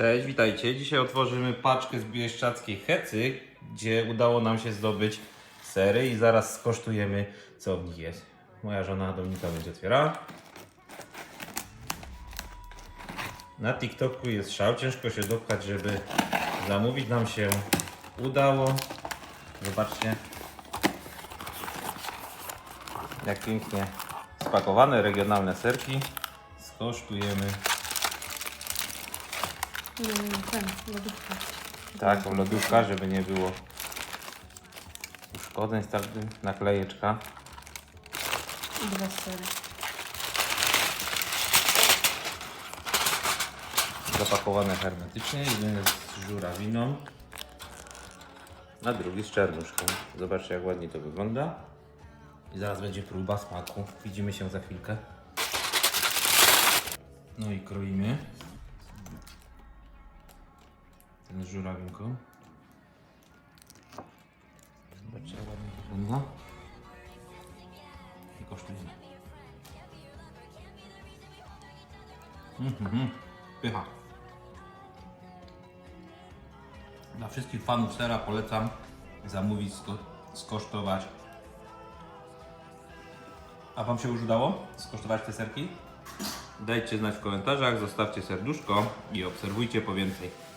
Cześć, witajcie. Dzisiaj otworzymy paczkę z bieszczackiej hecy, gdzie udało nam się zdobyć sery i zaraz skosztujemy co w nich jest. Moja żona Dominika będzie otwierała. Na TikToku jest szał, ciężko się dopchać, żeby zamówić. Nam się udało. Zobaczcie, jak pięknie spakowane regionalne serki. Skosztujemy. Ten, lodówka. Tak, lodówka, żeby nie było uszkodzeń, starczy naklejeczka. I dwa sery. Zapakowane hermetycznie, jeden z żurawiną, a drugi z czernuszką. Zobaczcie jak ładnie to wygląda. I zaraz będzie próba smaku. Widzimy się za chwilkę. No i kroimy. Ten z żurawinką. Zobaczcie jak ładnie wygląda. I kosztujemy. Mhm, pycha. Dla wszystkich fanów sera polecam zamówić, sko- skosztować. A Wam się już udało skosztować te serki? Dajcie znać w komentarzach, zostawcie serduszko i obserwujcie po więcej.